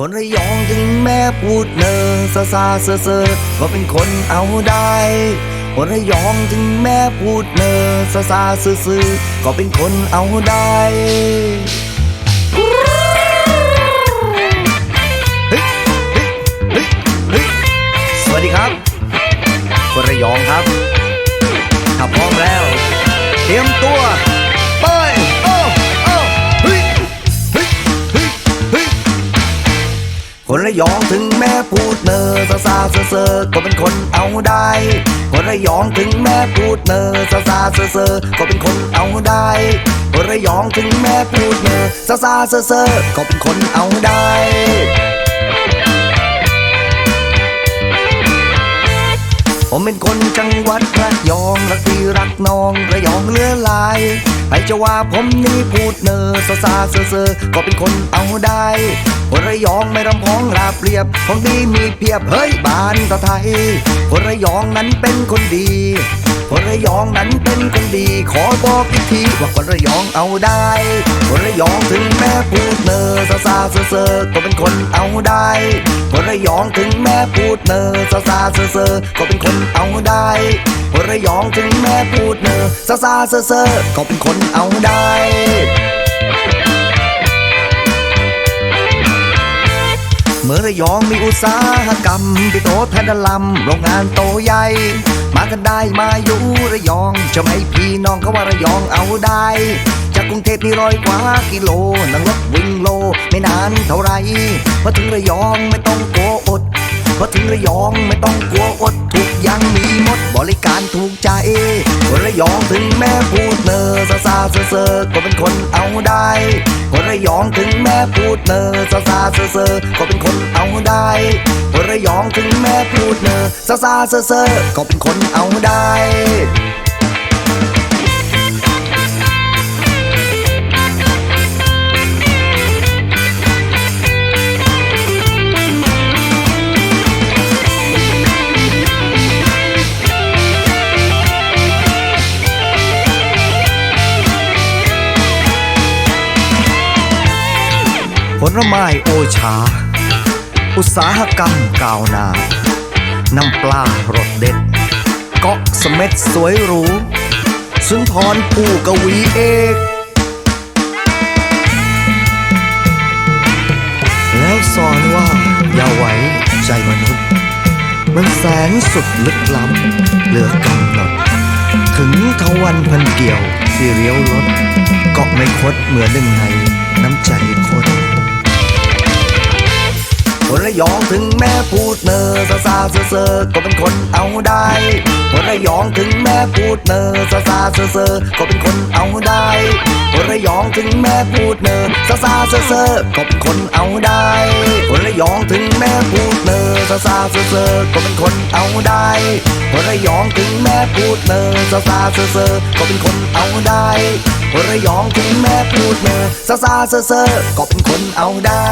คนระยองถึงแม่พูดเนอซาซาเซอเซอก็เป็นคนเอาได้ คนระยองถึงแม่พูดเนอซาซาเซอเซอก็เป็นคนเอาได้เฮ้เฮ้เฮ้เฮ้สวัสดีครับ คนระยองครับ ถ้าพร้อมแล้ว เตรียมตัว ยองถึงแม่พูดเนอซาซาเซอเซก็เป็นคนเอาได้ คนระยองถึงแม่พูดเนอซาซาเซอเซก็เป็นคนเอาได้คนระยองถึงแม่พูดเนอซาซาเซอเซก็เป็นคนเอาได้ผมเป็นคนจังหวัดระยองรักพี่รักน้องระยองเลือลาย ใครจะว่าผมนี่พูดเนอซาซาเซอเซอก็เป็นคนเอาได้คนระยองไม่รำพ้องราบเรียบ ของดีมีเพียบเฮ้ยบ้านตะไทยคนระยองนั้นเป็นคนดีคนระยองนั้นเป็นคนดี ขอบอกอีกทีว่าคนระยองเอาได้คนระยองถึงแม่พูดเนอซาซาเซอเซอก็เป็นคนเอาได้ คนระยองถึงแม่พูดเนอซาซาเซอเซอก็เป็นคนเอาได้คนระยองถึงแม่พูดเนอซาซาเซอเซอก็เป็นคนเอาได้เมื่อระยองมีอุตสาหกรรมที่โตแทนลำโรงงานโตใหญ่ มากันได้มาอยู่ระยองจะไม่พี่น้องเขาว่าระยองเอาได้ จากกรุงเทพนี่ร้อยกว่ากิโลนั่งรถว ไม่นานเท่าไรพอถึงระยองไม่ต้องกลัวอดพอถึงระยองไม่ต้องกลัวอดทุกอย่างมีหมดบริการถูกใจคนระยองถึงแม่พูดเนอซาซาเซอเซอก็เป็นคนเอาได้คนระยองถึงแม่พูดเนอซาซาเซอเซอก็เป็นคนเอาได้คนระยองถึงแม่พูดเนอซาซาเซอเซอก็เป็นคนเอาได้ ผลไม้โอชา อุตสาหกรรมกาวนา น้ำปลารสเด็ด เกาะเสเม็ดสวยหรู สุนทรผู้กวีเอกแล้วสอนว่าอย่าไว้ใจมนุษย์ มันแสนสุดลึกล้ำเหลือกำหนด ถึงทวันพันเกี่ยวที่เลี้ยวรถเกาะไม่คดเหมือนหนึ่งในน้ำใจคน ยองถึงแม่พูดเนอซาซาเซอเซก็เป็นคนเอาได้คนระยองถึงแม่พูดเนอซาซาเซอเซก็เป็นคนเอาได้คนระยองถึงแม่พูดเนอซาซาเซอเซก็เป็นคนเอาได้คนระยองถึงแม่พูดเนอซาซาเซอเซก็เป็นคนเอาได้คนระยองถึงแม่พูดเนอซาซาเซอเซก็เป็นคนเอาได้คนระยองถึงแม่พูดเนอซาซาเซอเซก็เป็นคนเอาได้